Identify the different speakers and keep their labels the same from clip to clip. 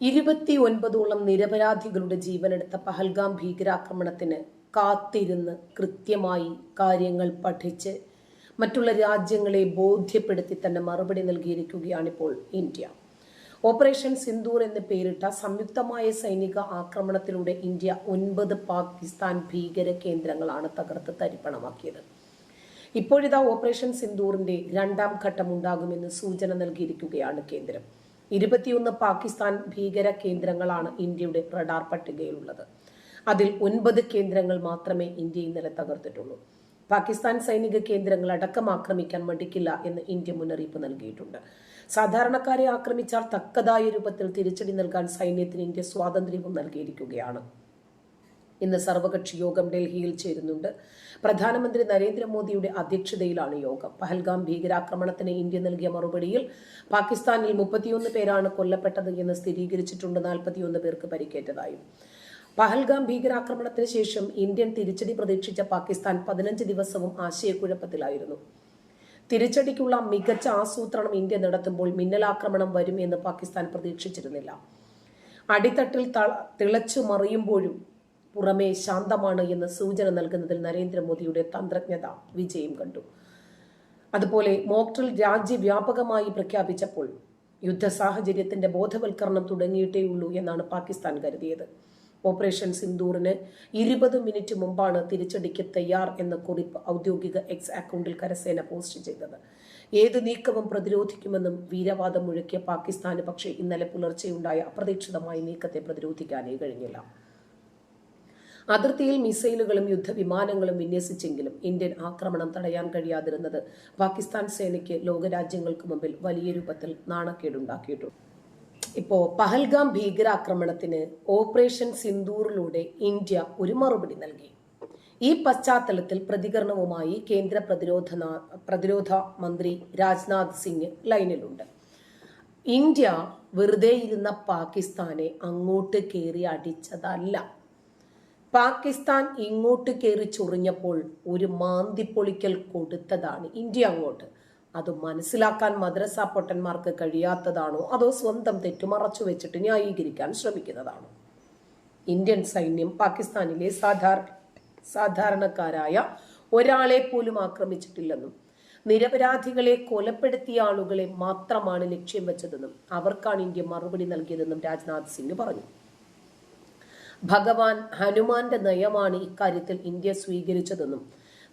Speaker 1: ഇരുപത്തി ഒൻപതോളം നിരപരാധികളുടെ ജീവനെടുത്ത പഹൽഗാം ഭീകരാക്രമണത്തിന് കാത്തിരുന്ന് കൃത്യമായി കാര്യങ്ങൾ പഠിച്ച് മറ്റുള്ള രാജ്യങ്ങളെ ബോധ്യപ്പെടുത്തി തന്നെ മറുപടി നൽകിയിരിക്കുകയാണിപ്പോൾ ഇന്ത്യ. ഓപ്പറേഷൻ സിന്ദൂർ എന്ന് പേരിട്ട സംയുക്തമായ സൈനിക ആക്രമണത്തിലൂടെ ഇന്ത്യ ഒൻപത് പാകിസ്ഥാൻ ഭീകര കേന്ദ്രങ്ങളാണ് തകർത്ത് തരിപ്പണമാക്കിയത്. ഇപ്പോഴിതാ ഓപ്പറേഷൻ സിന്ദൂറിന്റെ രണ്ടാം ഘട്ടം ഉണ്ടാകുമെന്ന് സൂചന നൽകിയിരിക്കുകയാണ് കേന്ദ്രം. ഇരുപത്തിയൊന്ന് പാകിസ്ഥാൻ ഭീകര കേന്ദ്രങ്ങളാണ് ഇന്ത്യയുടെ റഡാർ പട്ടികയിലുള്ളത്. അതിൽ ഒൻപത് കേന്ദ്രങ്ങൾ മാത്രമേ ഇന്ത്യ ഇന്നലെ തകർത്തിട്ടുള്ളൂ. പാകിസ്ഥാൻ സൈനിക കേന്ദ്രങ്ങൾ അടക്കം ആക്രമിക്കാൻ മടിക്കില്ല എന്ന് ഇന്ത്യ മുന്നറിയിപ്പ് നൽകിയിട്ടുണ്ട്. സാധാരണക്കാരെ ആക്രമിച്ചാൽ തക്കതായ രൂപത്തിൽ തിരിച്ചടി നൽകാൻ സൈന്യത്തിന് ഇന്ത്യ സ്വാതന്ത്ര്യവും നൽകിയിരിക്കുകയാണ്. ഇന്ന് സർവകക്ഷി യോഗം ഡൽഹിയിൽ ചേരുന്നുണ്ട്. പ്രധാനമന്ത്രി നരേന്ദ്രമോദിയുടെ അധ്യക്ഷതയിലാണ് യോഗം. പഹൽഗാം ഭീകരാക്രമണത്തിന് ഇന്ത്യ നൽകിയ മറുപടിയിൽ പാകിസ്ഥാനിൽ മുപ്പത്തിയൊന്ന് പേരാണ് കൊല്ലപ്പെട്ടത് എന്ന് സ്ഥിരീകരിച്ചിട്ടുണ്ട് നാൽപ്പത്തിയൊന്ന് പേർക്ക് പരിക്കേറ്റതായും. പഹൽഗാം ഭീകരാക്രമണത്തിന് ശേഷം ഇന്ത്യൻ തിരിച്ചടി പ്രതീക്ഷിച്ച പാകിസ്ഥാൻ പതിനഞ്ച് ദിവസവും ആശയക്കുഴപ്പത്തിലായിരുന്നു. തിരിച്ചടിക്കുള്ള മികച്ച ആസൂത്രണം ഇന്ത്യ നടത്തുമ്പോൾ മിന്നലാക്രമണം വരും എന്ന് പാകിസ്ഥാൻ പ്രതീക്ഷിച്ചിരുന്നില്ല. അടിത്തട്ടിൽ തിളച്ചു മറിയുമ്പോഴും പുറമേ ശാന്തമാണ് എന്ന് സൂചന നൽകുന്നതിൽ നരേന്ദ്രമോദിയുടെ തന്ത്രജ്ഞത വിജയം കണ്ടു. അതുപോലെ മോക്ട്രിൽ രാജ്യവ്യാപകമായി പ്രഖ്യാപിച്ചപ്പോൾ യുദ്ധ സാഹചര്യത്തിന്റെ ബോധവൽക്കരണം തുടങ്ങിയിട്ടേയുള്ളൂ എന്നാണ് പാകിസ്ഥാൻ കരുതിയത്. ഓപ്പറേഷൻ സിന്ദൂറിന് ഇരുപത് മിനിറ്റ് മുമ്പാണ് തിരിച്ചടിക്ക് തയ്യാർ എന്ന കുറിപ്പ് ഔദ്യോഗിക എക്സ് അക്കൗണ്ടിൽ കരസേന പോസ്റ്റ് ചെയ്തത്. ഏത് നീക്കവും പ്രതിരോധിക്കുമെന്നും വീരവാദം മുഴക്കിയ പാകിസ്ഥാന് പക്ഷേ ഇന്നലെ പുലർച്ചെയുണ്ടായ അപ്രതീക്ഷിതമായ നീക്കത്തെ പ്രതിരോധിക്കാനേ കഴിഞ്ഞില്ല. അതിർത്തിയിൽ മിസൈലുകളും യുദ്ധവിമാനങ്ങളും വിന്യസിച്ചെങ്കിലും ഇന്ത്യൻ ആക്രമണം തടയാൻ കഴിയാതിരുന്നത് പാകിസ്ഥാൻ സേനയ്ക്ക് ലോകരാജ്യങ്ങൾക്ക് മുമ്പിൽ വലിയ രൂപത്തിൽ നാണക്കേടുണ്ടാക്കിയിട്ടുണ്ട്. ഇപ്പോ പഹൽഗാം ഭീകരാക്രമണത്തിന് ഓപ്പറേഷൻ സിന്ദൂറിലൂടെ ഇന്ത്യ ഒരു മറുപടി നൽകി. ഈ പശ്ചാത്തലത്തിൽ പ്രതികരണവുമായി കേന്ദ്ര പ്രതിരോധ പ്രതിരോധ മന്ത്രി രാജ്നാഥ് സിംഗ് ലൈനിലുണ്ട്. ഇന്ത്യ വെറുതെ ഇരുന്ന പാകിസ്ഥാനെ അങ്ങോട്ട് കയറി അടിച്ചതല്ല. പാകിസ്ഥാൻ ഇങ്ങോട്ട് കയറി ചൊറിഞ്ഞപ്പോൾ ഒരു മാന്തിപ്പൊളിക്കൽ കൊടുത്തതാണ്. ഇന്ത്യ അങ്ങോട്ട്. അത് മനസ്സിലാക്കാൻ മദ്രസ പൊട്ടന്മാർക്ക് കഴിയാത്തതാണോ? അതോ സ്വന്തം തെറ്റുമറച്ചു വെച്ചിട്ട് ന്യായീകരിക്കാൻ ശ്രമിക്കുന്നതാണോ? ഇന്ത്യൻ സൈന്യം പാകിസ്ഥാനിലെ സാധാരണ സാധാരണക്കാരായ ഒരാളെ പോലും ആക്രമിച്ചിട്ടില്ലെന്നും നിരപരാധികളെ കൊലപ്പെടുത്തിയ ആളുകളെ മാത്രമാണ് ലക്ഷ്യം വെച്ചതെന്നും അവർക്കാണ് ഇന്ത്യ മറുപടി നൽകിയതെന്നും രാജ്നാഥ് സിംഗ് പറഞ്ഞു. ഭഗവാൻ ഹനുമാന്റെ നയമാണ് ഇക്കാര്യത്തിൽ ഇന്ത്യ സ്വീകരിച്ചതെന്നും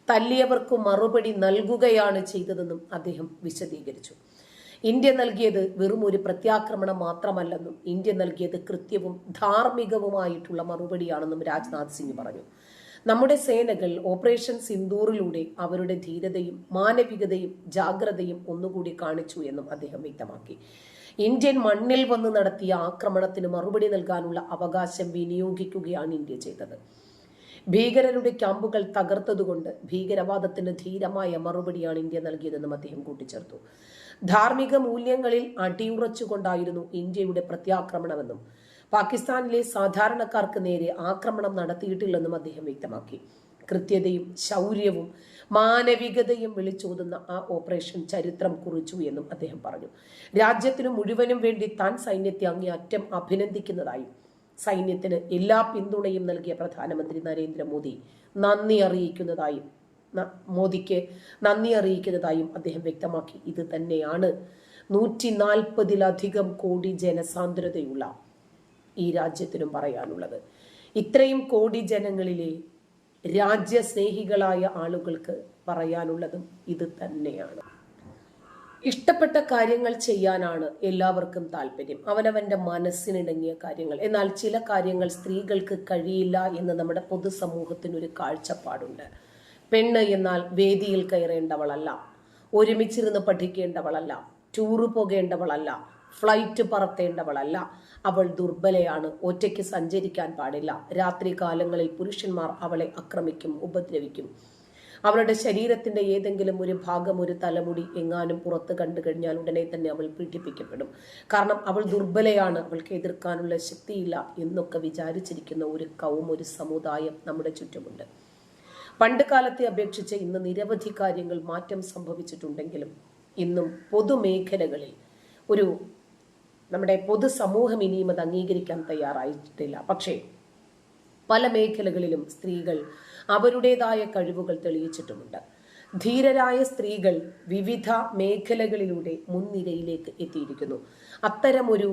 Speaker 1: തല്ലിയവർക്ക് മറുപടി നൽകുകയാണ് ചെയ്തതെന്നും അദ്ദേഹം വിശദീകരിച്ചു. ഇന്ത്യ നൽകിയത് വെറും ഒരു പ്രത്യാക്രമണം മാത്രമല്ലെന്നും ഇന്ത്യ നൽകിയത് കൃത്യവും ധാർമ്മികവുമായിട്ടുള്ള മറുപടിയാണെന്നും രാജ്നാഥ് സിംഗ് പറഞ്ഞു. നമ്മുടെ സേനകൾ ഓപ്പറേഷൻ സിന്ദൂറിലൂടെ അവരുടെ ധീരതയും മാനവികതയും ജാഗ്രതയും ഒന്നുകൂടി കാണിച്ചു എന്നും അദ്ദേഹം വ്യക്തമാക്കി. ഇന്ത്യൻ മണ്ണിൽ വന്ന് നടത്തിയ ആക്രമണത്തിന് മറുപടി നൽകാനുള്ള അവകാശം വിനിയോഗിക്കുകയാണ് ഇന്ത്യ ചെയ്തത്. ഭീകരരുടെ ക്യാമ്പുകൾ തകർത്തതുകൊണ്ട് ഭീകരവാദത്തിന് ധീരമായ മറുപടിയാണ് ഇന്ത്യ നൽകിയതെന്നും അദ്ദേഹം കൂട്ടിച്ചേർത്തു. ധാർമ്മിക മൂല്യങ്ങളിൽ അടിയുറച്ചുകൊണ്ടായിരുന്നു ഇന്ത്യയുടെ പ്രത്യാക്രമണമെന്നും പാകിസ്ഥാനിലെ സാധാരണക്കാർക്ക് നേരെ ആക്രമണം നടത്തിയിട്ടില്ലെന്നും അദ്ദേഹം വ്യക്തമാക്കി. കൃത്യതയും ശൗര്യവും മാനവികതയും വിളിച്ചോതുന്ന ആ ഓപ്പറേഷൻ ചരിത്രം കുറിച്ചു എന്നും അദ്ദേഹം പറഞ്ഞു. രാജ്യത്തിനു മുഴുവനും വേണ്ടി താൻ സൈന്യത്തെ അങ്ങേയറ്റം അഭിനന്ദിക്കുന്നതായും സൈന്യത്തിന് എല്ലാ പിന്തുണയും നൽകിയ പ്രധാനമന്ത്രി നരേന്ദ്രമോദി നന്ദി അറിയിക്കുന്നതായും മോദിക്ക് നന്ദി അറിയിക്കുന്നതായും അദ്ദേഹം വ്യക്തമാക്കി. ഇത് തന്നെയാണ് നൂറ്റി നാൽപ്പതിലധികം കോടി ജനസാന്ദ്രതയുള്ള ഈ രാജ്യത്തിനും പറയാനുള്ളത്. ഇത്രയും കോടി ജനങ്ങളിലെ രാജ്യസ്നേഹികളായ ആളുകൾക്ക് പറയാനുള്ളതും ഇത് തന്നെയാണ്. ഇഷ്ടപ്പെട്ട കാര്യങ്ങൾ ചെയ്യാനാണ് എല്ലാവർക്കും താല്പര്യം. അവനവന്റെ മനസ്സിനിണങ്ങിയ കാര്യങ്ങൾ. എന്നാൽ ചില കാര്യങ്ങൾ സ്ത്രീകൾക്ക് കഴിയില്ല എന്ന് നമ്മുടെ പൊതുസമൂഹത്തിനൊരു കാഴ്ചപ്പാടുണ്ട്. പെണ്ണ് എന്നാൽ വേദിയിൽ കയറേണ്ടവളല്ല ഒരുമിച്ചിരുന്ന് പഠിക്കേണ്ടവളല്ല ടൂറ് പോകേണ്ടവളല്ല ഫ്ലൈറ്റ് പറത്തേണ്ടവളല്ല അവൾ ദുർബലയാണ് ഒറ്റയ്ക്ക് സഞ്ചരിക്കാൻ പാടില്ല. രാത്രി കാലങ്ങളിൽ പുരുഷന്മാർ അവളെ ആക്രമിക്കും ഉപദ്രവിക്കും. അവളുടെ ശരീരത്തിന്റെ ഏതെങ്കിലും ഒരു ഭാഗം ഒരു തലമുടി എങ്ങാനും പുറത്ത് കണ്ടു കഴിഞ്ഞാൽ ഉടനെ തന്നെ അവൾ പീഡിപ്പിക്കപ്പെടും. കാരണം അവൾ ദുർബലയാണ് അവൾക്ക് എതിർക്കാനുള്ള ശക്തിയില്ല എന്നൊക്കെ വിചാരിച്ചിരിക്കുന്ന ഒരു കവും ഒരു സമുദായം നമ്മുടെ ചുറ്റുമുണ്ട്. പണ്ട് കാലത്തെ അപേക്ഷിച്ച് ഇന്ന് നിരവധി കാര്യങ്ങൾ മാറ്റം സംഭവിച്ചിട്ടുണ്ടെങ്കിലും ഇന്നും പൊതുമേഖലകളിൽ ഒരു നമ്മുടെ പൊതുസമൂഹം ഇനിയും അത് അംഗീകരിക്കാൻ തയ്യാറായിട്ടില്ല. പക്ഷേ പല മേഖലകളിലും സ്ത്രീകൾ അവരുടേതായ കഴിവുകൾ തെളിയിച്ചിട്ടുമുണ്ട്. ധീരരായ സ്ത്രീകൾ വിവിധ മേഖലകളിലൂടെ മുൻനിരയിലേക്ക് എത്തിയിരിക്കുന്നു. അത്തരമൊരു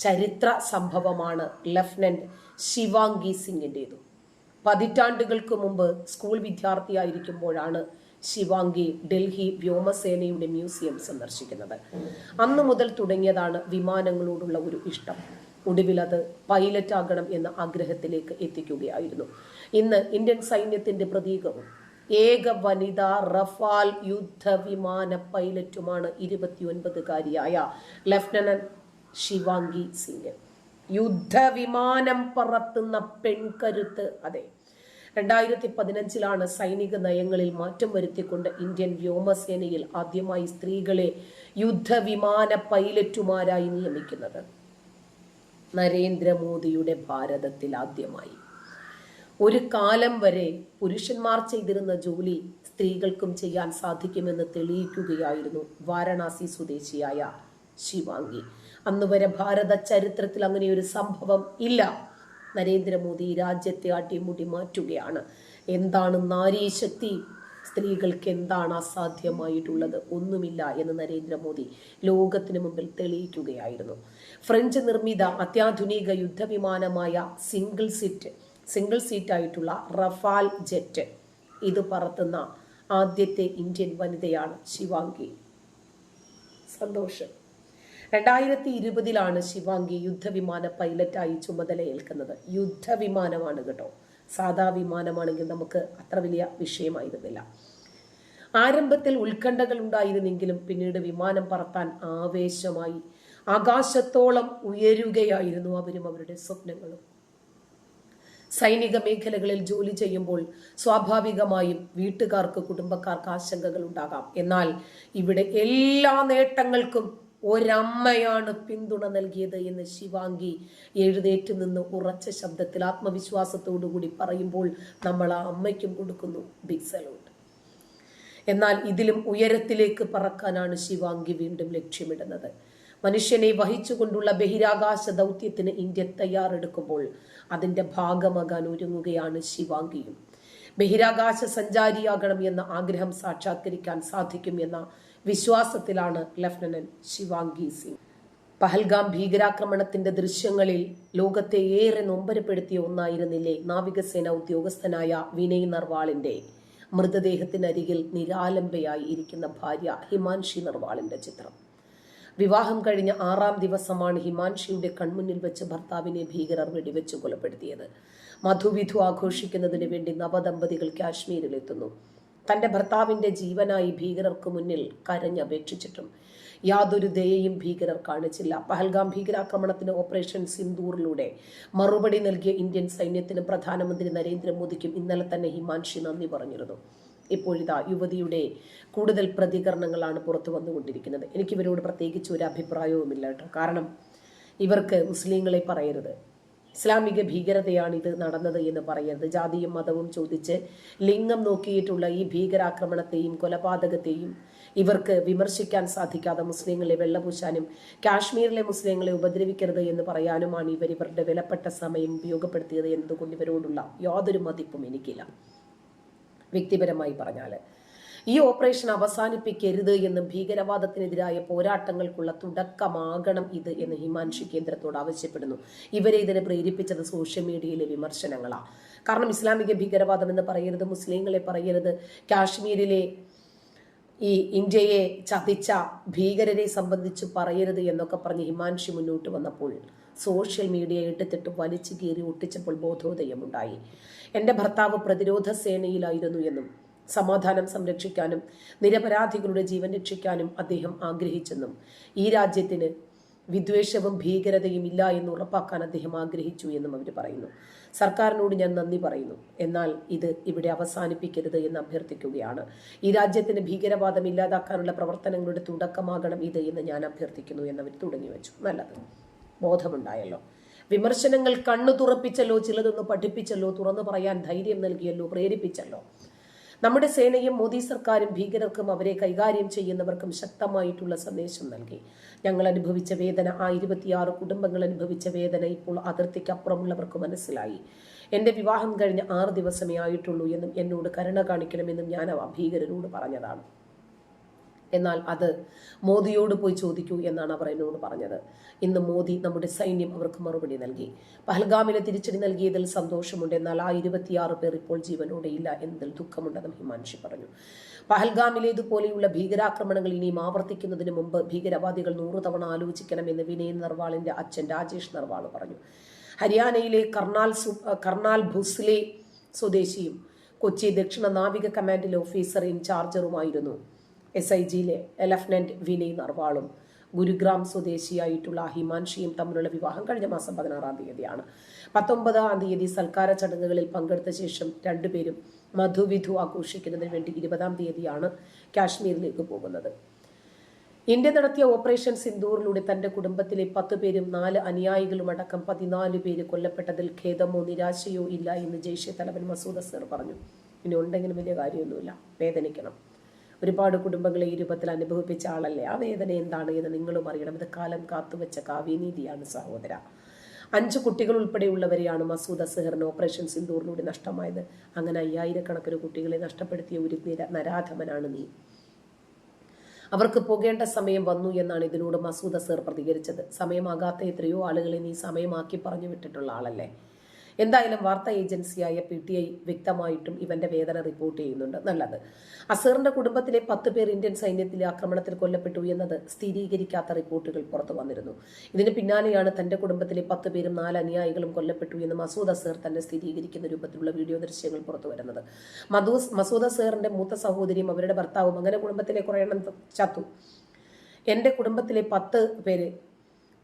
Speaker 1: ചരിത്ര സംഭവമാണ് ലഫ്റ്റനന്റ് ശിവാംഗി സിംഗിന്റെതും പതിറ്റാണ്ടുകൾക്ക് മുമ്പ് സ്കൂൾ വിദ്യാർത്ഥിയായിരിക്കുമ്പോഴാണ് ശിവാംഗി ഡൽഹി വ്യോമസേനയുടെ മ്യൂസിയം സന്ദർശിക്കുന്നത്. അന്നു മുതൽ തുടങ്ങിയതാണ് വിമാനങ്ങളോടുള്ള ഒരു ഇഷ്ടം. ഒടുവിൽ അത് പൈലറ്റ് ആകണം എന്ന ആഗ്രഹത്തിലേക്ക് എത്തിക്കുകയായിരുന്നു. ഇന്ന് ഇന്ത്യൻ സൈന്യത്തിന്റെ പ്രതീകവും ഏക വനിതാ റഫാൽ യുദ്ധ വിമാന പൈലറ്റുമാണ് ഇരുപത്തിയൊൻപതുകാരിയായ ലഫ്റ്റനന്റ് ശിവാംഗി സിംഗ്. യുദ്ധ വിമാനം പറത്തുന്ന പെൺകരുത്ത് അതെ രണ്ടായിരത്തി പതിനഞ്ചിലാണ് സൈനിക നയങ്ങളിൽ മാറ്റം വരുത്തിക്കൊണ്ട് ഇന്ത്യൻ വ്യോമസേനയിൽ ആദ്യമായി സ്ത്രീകളെ യുദ്ധവിമാന പൈലറ്റുമാരായി നിയമിക്കുന്നത്. നരേന്ദ്രമോദിയുടെ ഭാരതത്തിൽ ആദ്യമായി. ഒരു കാലം വരെ പുരുഷന്മാർ ചെയ്തിരുന്ന ജോലി സ്ത്രീകൾക്കും ചെയ്യാൻ സാധിക്കുമെന്ന് തെളിയിക്കുകയായിരുന്നു വാരണാസി സ്വദേശിയായ ശിവാംഗി. അന്നുവരെ ഭാരത ചരിത്രത്തിൽ അങ്ങനെ ഒരു സംഭവം ഇല്ല. നരേന്ദ്രമോദി രാജ്യത്തെ അടിമുടി മാറ്റുകയാണ്. എന്താണ് നാരീശക്തി? സ്ത്രീകൾക്ക് എന്താണ് അസാധ്യമായിട്ടുള്ളത്? ഒന്നുമില്ല എന്ന് നരേന്ദ്രമോദി ലോകത്തിന് മുമ്പിൽ തെളിയിക്കുകയായിരുന്നു. ഫ്രഞ്ച് നിർമ്മിത അത്യാധുനിക യുദ്ധവിമാനമായ സിംഗിൾ സീറ്റ് സിംഗിൾ സീറ്റ് ആയിട്ടുള്ള റഫാൽ ജെറ്റ് ഇത് പറത്തുന്ന ആദ്യത്തെ ഇന്ത്യൻ വനിതയാണ് ശിവാംഗി. സന്തോഷം. രണ്ടായിരത്തി ഇരുപതിലാണ് ശിവാംഗി യുദ്ധവിമാന പൈലറ്റായി ചുമതലയേൽക്കുന്നത്. യുദ്ധവിമാനമാണ് കേട്ടോ. സാധാ വിമാനമാണെങ്കിൽ നമുക്ക് അത്ര വലിയ വിഷയമായിരുന്നില്ല. ആരംഭത്തിൽ ഉത്കണ്ഠകൾ ഉണ്ടായിരുന്നെങ്കിലും പിന്നീട് വിമാനം പറത്താൻ ആവേശമായി ആകാശത്തോളം ഉയരുകയായിരുന്നു അവരും അവരുടെ സ്വപ്നങ്ങളും. സൈനിക മേഖലകളിൽ ജോലി ചെയ്യുമ്പോൾ സ്വാഭാവികമായും വീട്ടുകാർക്ക് കുടുംബക്കാർക്ക് ആശങ്കകൾ ഉണ്ടാകാം. എന്നാൽ ഇവിടെ എല്ലാ നേട്ടങ്ങൾക്കും ഒരമ്മയാണ് പിന്തുണ നൽകിയത് എന്ന് ശിവാംഗി എഴുന്നേറ്റ് നിന്ന് ഉറച്ച ശബ്ദത്തിൽ ആത്മവിശ്വാസത്തോടുകൂടി പറയുമ്പോൾ നമ്മൾ ആ അമ്മയ്ക്കും കൊടുക്കുന്നു. ബിഗ് സലൂട്ട് എന്നാൽ ഇതിലും ഉയരത്തിലേക്ക് പറക്കാനാണ് ശിവാംഗി വീണ്ടും ലക്ഷ്യമിടുന്നത്. മനുഷ്യനെ വഹിച്ചുകൊണ്ടുള്ള ബഹിരാകാശ ദൗത്യത്തിന് ഇന്ത്യ തയ്യാറെടുക്കുമ്പോൾ അതിന്റെ ഭാഗമാകാൻ ഒരുങ്ങുകയാണ് ശിവാംഗിയും. ബഹിരാകാശ സഞ്ചാരിയാകണം എന്ന ആഗ്രഹം സാക്ഷാത്കരിക്കാൻ സാധിക്കും എന്ന വിശ്വാസത്തിലാണ് ലഫ്റ്റനന്റ് ശിവാംഗി സിംഗ് പഹൽഗാം ഭീകരാക്രമണത്തിന്റെ ദൃശ്യങ്ങളിൽ ലോകത്തെ ഏറെ നൊമ്പരപ്പെടുത്തിയ ഒന്നായിരുന്നില്ലേ നാവികസേന ഉദ്യോഗസ്ഥനായ വിനയ് നർവാളിന്റെ? മൃതദേഹത്തിനരികിൽ നിരാലംബയായി ഇരിക്കുന്ന ഭാര്യ ഹിമാൻഷി നർവാളിന്റെ ചിത്രം. വിവാഹം കഴിഞ്ഞ ആറാം ദിവസമാണ് ഹിമാൻഷിയുടെ കൺമുന്നിൽ വെച്ച് ഭർത്താവിനെ ഭീകരർ വെടിവെച്ച് കൊലപ്പെടുത്തിയത്. മധുവിധു ആഘോഷിക്കുന്നതിന് വേണ്ടി നവദമ്പതികൾ കാശ്മീരിലെത്തുന്നു. തന്റെ ഭർത്താവിന്റെ ജീവനായി ഭീകരർക്ക് മുന്നിൽ കരഞ്ഞപേക്ഷിച്ചിട്ടും യാതൊരു ദയയും ഭീകരർ കാണിച്ചില്ല. പഹൽഗാം ഭീകരാക്രമണത്തിന് ഓപ്പറേഷൻ സിന്ദൂറിലൂടെ മറുപടി നൽകിയ ഇന്ത്യൻ സൈന്യത്തിന് പ്രധാനമന്ത്രി നരേന്ദ്രമോദിക്കും ഇന്നലെ തന്നെ ഹിമാൻഷി നന്ദി പറഞ്ഞിരുന്നു. ഇപ്പോഴിതാ യുവതിയുടെ കൂടുതൽ പ്രതികരണങ്ങളാണ് പുറത്തു വന്നുകൊണ്ടിരിക്കുന്നത്. എനിക്കിവരോട് പ്രത്യേകിച്ച് ഒരു അഭിപ്രായവുമില്ല കേട്ടോ. കാരണം ഇവർക്ക് മുസ്ലിങ്ങളെ പറയരുത്. ഇസ്ലാമിക ഭീകരതയാണ് ഇത് നടന്നത് എന്ന് പറയരുത് ജാതിയും മതവും ചോദിച്ച് ലിംഗം നോക്കിയിട്ടുള്ള ഈ ഭീകരാക്രമണത്തെയും കൊലപാതകത്തെയും ഇവർക്ക് വിമർശിക്കാൻ സാധിക്കാതെ മുസ്ലിങ്ങളെ വെള്ളപൂശാനും കാശ്മീരിലെ മുസ്ലിങ്ങളെ ഉപദ്രവിക്കരുത് എന്ന് പറയാനുമാണ് ഇവർ ഇവരുടെ വിലപ്പെട്ട സമയം ഉപയോഗപ്പെടുത്തിയത് എന്നതുകൊണ്ട് ഇവരോടുള്ള യാതൊരു മതിപ്പും എനിക്കില്ല. വ്യക്തിപരമായി പറഞ്ഞാൽ ഈ ഓപ്പറേഷൻ അവസാനിപ്പിക്കരുത് എന്നും ഭീകരവാദത്തിനെതിരായ പോരാട്ടങ്ങൾക്കുള്ള തുടക്കമാകണം ഇത് എന്ന് ഹിമാൻഷി കേന്ദ്രത്തോട് ആവശ്യപ്പെടുന്നു. ഇവരെ ഇതിനെ പ്രേരിപ്പിച്ചത് സോഷ്യൽ മീഡിയയിലെ വിമർശനങ്ങളാണ് കാരണം ഇസ്ലാമിക ഭീകരവാദം എന്ന് പറയരുത് മുസ്ലിങ്ങളെ പറയരുത്. കാശ്മീരിലെ ഈ ഇന്ത്യയെ ചതിച്ച ഭീകരരെ സംബന്ധിച്ച് പറയരുത് എന്നൊക്കെ പറഞ്ഞ് ഹിമാൻഷി മുന്നോട്ട് വന്നപ്പോൾ സോഷ്യൽ മീഡിയ എടുത്തിട്ട് വലിച്ചു കീറി ഒട്ടിച്ചപ്പോൾ ബോധോദയമുണ്ടായി. എന്റെ ഭർത്താവ് പ്രതിരോധ സേനയിലായിരുന്നു എന്നും സമാധാനം സംരക്ഷിക്കാനും നിരപരാധികളുടെ ജീവൻ രക്ഷിക്കാനും അദ്ദേഹം ആഗ്രഹിച്ചെന്നും ഈ രാജ്യത്തിന് വിദ്വേഷവും ഭീകരതയും ഇല്ല എന്ന് ഉറപ്പാക്കാൻ അദ്ദേഹം ആഗ്രഹിച്ചു എന്നും അവർ പറയുന്നു. സർക്കാരിനോട് ഞാൻ നന്ദി പറയുന്നു. എന്നാൽ ഇത് ഇവിടെ അവസാനിപ്പിക്കരുത് എന്ന് അഭ്യർത്ഥിക്കുകയാണ്. ഈ രാജ്യത്തിന് ഭീകരവാദം ഇല്ലാതാക്കാനുള്ള പ്രവർത്തനങ്ങളുടെ തുടക്കമാകണം ഇത് എന്ന് ഞാൻ അഭ്യർത്ഥിക്കുന്നു എന്നവർ തുടങ്ങി വെച്ചു. നല്ലത്. ബോധമുണ്ടായല്ലോ. വിമർശനങ്ങൾ കണ്ണു തുറപ്പിച്ചല്ലോ ചിലതൊന്ന് പഠിപ്പിച്ചല്ലോ തുറന്നു പറയാൻ ധൈര്യം നൽകിയല്ലോ പ്രേരിപ്പിച്ചല്ലോ. നമ്മുടെ സേനയും മോദി സർക്കാരും ഭീകരർക്കും അവരെ കൈകാര്യം ചെയ്യുന്നവർക്കും ശക്തമായിട്ടുള്ള സന്ദേശം നൽകി. ഞങ്ങൾ അനുഭവിച്ച വേദന ആ ഇരുപത്തിയാറ് കുടുംബങ്ങൾ അനുഭവിച്ച വേദന ഇപ്പോൾ അതിർത്തിക്കപ്പുറമുള്ളവർക്ക് മനസ്സിലായി. എന്റെ വിവാഹം കഴിഞ്ഞ ആറ് ദിവസമേ ആയിട്ടുള്ളൂ എന്നും എന്നോട് കരുണ കാണിക്കണമെന്നും ഞാൻ ആ ഭീകരരോട് പറഞ്ഞതാണ്. എന്നാൽ അത് മോദിയോട് പോയി ചോദിക്കൂ എന്നാണ് അവർ എന്നോട് പറഞ്ഞത്. ഇന്ന് മോദി നമ്മുടെ സൈന്യം അവർക്ക് മറുപടി നൽകി. പഹൽഗാമിലെ തിരിച്ചടി നൽകിയതിൽ സന്തോഷമുണ്ട്. എന്നാൽ ആ ഇരുപത്തിയാറ് പേർ ഇപ്പോൾ ജീവനോടെ ഇല്ല എന്നതിൽ ദുഃഖമുണ്ടെന്നും ഹിമാൻഷി പറഞ്ഞു. പഹൽഗാമിലേതുപോലെയുള്ള ഭീകരാക്രമണങ്ങൾ ഇനിയും ആവർത്തിക്കുന്നതിന് മുമ്പ് ഭീകരവാദികൾ നൂറു തവണ ആലോചിക്കണമെന്ന് വിനയ് നർവാളിന്റെ അച്ഛൻ രാജേഷ് നർവാൾ പറഞ്ഞു. ഹരിയാനയിലെ കർണാൽ കർണാൽ ഭുസ്ലെ സ്വദേശിയും കൊച്ചി ദക്ഷിണ നാവിക കമാൻഡിലെ ഓഫീസർ ഇൻചാർജറുമായിരുന്നു. എസ് ഐ ജിയിലെ ലഫ്റ്റനന്റ് വിനയ് നർവാളും ഗുരുഗ്രാം സ്വദേശിയായിട്ടുള്ള ഹിമാൻഷിയും തമ്മിലുള്ള വിവാഹം കഴിഞ്ഞ മാസം പതിനാറാം തീയതിയാണ്. പത്തൊമ്പതാം തീയതി സൽക്കാര ചടങ്ങുകളിൽ പങ്കെടുത്ത ശേഷം രണ്ടുപേരും മധുവിധു ആഘോഷിക്കുന്നതിന് വേണ്ടി ഇരുപതാം തീയതിയാണ് കാശ്മീരിലേക്ക് പോകുന്നത്. ഇന്ത്യ നടത്തിയ ഓപ്പറേഷൻ സിന്ദൂറിലൂടെ തന്റെ കുടുംബത്തിലെ പത്ത് പേരും നാല് അനുയായികളും അടക്കം പതിനാല് പേര് കൊല്ലപ്പെട്ടതിൽ ഖേദമോ നിരാശയോ ഇല്ല എന്ന് ജയ്ഷെ തലവൻ മസൂദ് അസർ പറഞ്ഞു. ഇനി ഉണ്ടെങ്കിലും വലിയ കാര്യമൊന്നുമില്ല. വേദനിക്കണം. ഒരുപാട് കുടുംബങ്ങളെ ഈ രൂപത്തിൽ അനുഭവിപ്പിച്ച ആളല്ലേ? ആ വേദന എന്താണ് എന്ന് നിങ്ങളും അറിയണം. ഇത് കാലം കാത്തുവെച്ച കാവ്യനീതിയാണ് സഹോദര. അഞ്ച് കുട്ടികൾ ഉൾപ്പെടെയുള്ളവരെയാണ് മസൂദ് അസഹറിന് ഓപ്പറേഷൻ സിന്ദൂറിലൂടെ നഷ്ടമായത്. അങ്ങനെ അയ്യായിരക്കണക്കിന് കുട്ടികളെ നഷ്ടപ്പെടുത്തിയ ഒരു നിര- നരാധമനാണ് നീ. അവർക്ക് പോകേണ്ട സമയം വന്നു എന്നാണ് ഇതിനോട് മസൂദ് അസഹർ പ്രതികരിച്ചത്. സമയമാകാത്ത എത്രയോ ആളുകളെ നീ സമയമാക്കി പറഞ്ഞു വിട്ടിട്ടുള്ള ആളല്ലേ? എന്തായാലും വാർത്താ ഏജൻസിയായ പി ടി ഐ വ്യക്തമായിട്ടും ഇവന്റെ വേദന റിപ്പോർട്ട് ചെയ്യുന്നുണ്ട്. നല്ലത്. അസറിന്റെ കുടുംബത്തിലെ പത്ത് പേർ ഇന്ത്യൻ സൈന്യത്തിലെ ആക്രമണത്തിൽ കൊല്ലപ്പെട്ടു എന്നത് സ്ഥിരീകരിക്കാത്ത റിപ്പോർട്ടുകൾ പുറത്തു വന്നിരുന്നു. ഇതിന് പിന്നാലെയാണ് തന്റെ കുടുംബത്തിലെ പത്ത് പേരും നാല് അനുയായികളും കൊല്ലപ്പെട്ടു എന്ന് മസൂദ് അസർ തന്നെ സ്ഥിരീകരിക്കുന്ന രൂപത്തിലുള്ള വീഡിയോ ദൃശ്യങ്ങൾ പുറത്തു വരുന്നത്. മസൂദ് അസറിന്റെ മൂത്ത സഹോദരിയും അവരുടെ ഭർത്താവും അങ്ങനെ കുടുംബത്തിലെ കുറേ എണ്ണം ചത്തു. എന്റെ കുടുംബത്തിലെ പത്ത് പേര്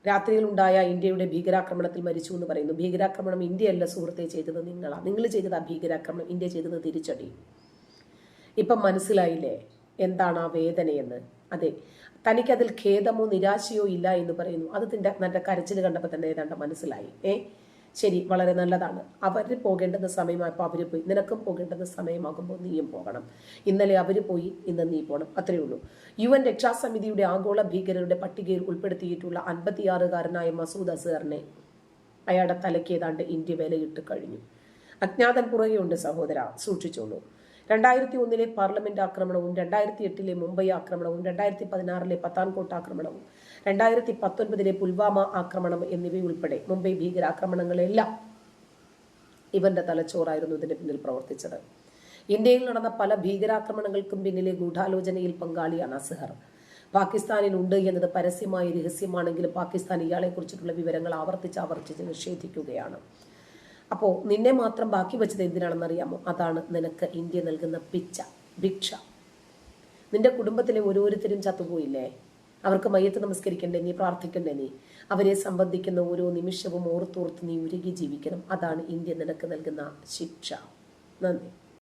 Speaker 1: രാത്രിയിലുണ്ടായ ഇന്ത്യയുടെ ഭീകരാക്രമണത്തിൽ മരിച്ചു എന്ന് പറയുന്നു. ഭീകരാക്രമണം ഇന്ത്യയല്ല സുഹൃത്തെ ചെയ്തത് നിങ്ങളാ. നിങ്ങൾ ചെയ്തത് ആ ഭീകരാക്രമണം. ഇന്ത്യ ചെയ്തത് തിരിച്ചടി. ഇപ്പം മനസ്സിലായില്ലേ? എന്താണ് ആ വേദനയെന്ന്? അതെ. തനിക്കതിൽ ഖേദമോ നിരാശയോ ഇല്ല എന്ന് പറയുന്നു. അത് തന്റെ നല്ല കരച്ചിൽ കണ്ടപ്പോൾ തന്നെ ഏതാണ്ട് മനസ്സിലായി. ഏ? ശരി വളരെ നല്ലതാണ്. അവർ പോകേണ്ടുന്ന സമയമായപ്പോൾ അവർ പോയി. നിനക്കും പോകേണ്ടുന്ന സമയമാകുമ്പോൾ നീയും പോകണം. ഇന്നലെ അവർ പോയി ഇന്ന് നീ പോകണം അത്രയേ ഉള്ളൂ. യു എൻ രക്ഷാസമിതിയുടെ ആഗോള ഭീകരരുടെ പട്ടികയിൽ ഉൾപ്പെടുത്തിയിട്ടുള്ള അൻപത്തിയാറുകാരനായ മസൂദ് അസറിനെ അയാളുടെ തലയ്ക്ക് ഏതാണ്ട് ഇന്ത്യ വിലയിട്ട് കഴിഞ്ഞു. അജ്ഞാതൻ പുറകെയുണ്ട് സഹോദര സൂക്ഷിച്ചോളൂ. രണ്ടായിരത്തി ഒന്നിലെ പാർലമെന്റ് ആക്രമണവും രണ്ടായിരത്തി എട്ടിലെ മുംബൈ ആക്രമണവും രണ്ടായിരത്തി പതിനാറിലെ പത്താൻകോട്ട് ആക്രമണവും രണ്ടായിരത്തി പത്തൊൻപതിലെ പുൽവാമ ആക്രമണം എന്നിവയുൾപ്പെടെ മുംബൈ ഭീകരാക്രമണങ്ങളെല്ലാം ഇവന്റെ തലച്ചോറായിരുന്നു ഇതിന്റെ പിന്നിൽ പ്രവർത്തിച്ചത്. ഇന്ത്യയിൽ നടന്ന പല ഭീകരാക്രമണങ്ങൾക്കും പിന്നിലെ ഗൂഢാലോചനയിൽ പങ്കാളിയാണ് അസഹർ. പാകിസ്ഥാനിൽ ഉണ്ട് എന്നത് പരസ്യമായ രഹസ്യമാണെങ്കിലും പാകിസ്ഥാൻ ഇയാളെ കുറിച്ചിട്ടുള്ള വിവരങ്ങൾ ആവർത്തിച്ച് ആവർത്തിച്ച് നിഷേധിക്കുകയാണ്. അപ്പോൾ നിന്നെ മാത്രം ബാക്കി വെച്ചത് എന്തിനാണെന്ന് അറിയാമോ? അതാണ് നിനക്ക് ഇന്ത്യ നൽകുന്ന പിച്ച ഭിക്ഷ. നിന്റെ കുടുംബത്തിലെ ഓരോരുത്തരും ചത്തുപോയില്ലേ? അവർക്ക് മയ്യത്ത് നമസ്കരിക്കണ്ടേ നീ പ്രാർത്ഥിക്കണ്ടേ നീ? അവരെ സംബന്ധിക്കുന്ന ഓരോ നിമിഷവും ഓർത്തോർത്ത് നീ ഉരുകി ജീവിക്കണം. അതാണ് ഇന്ത്യ നിനക്ക് നൽകുന്ന ശിക്ഷ. നന്ദി.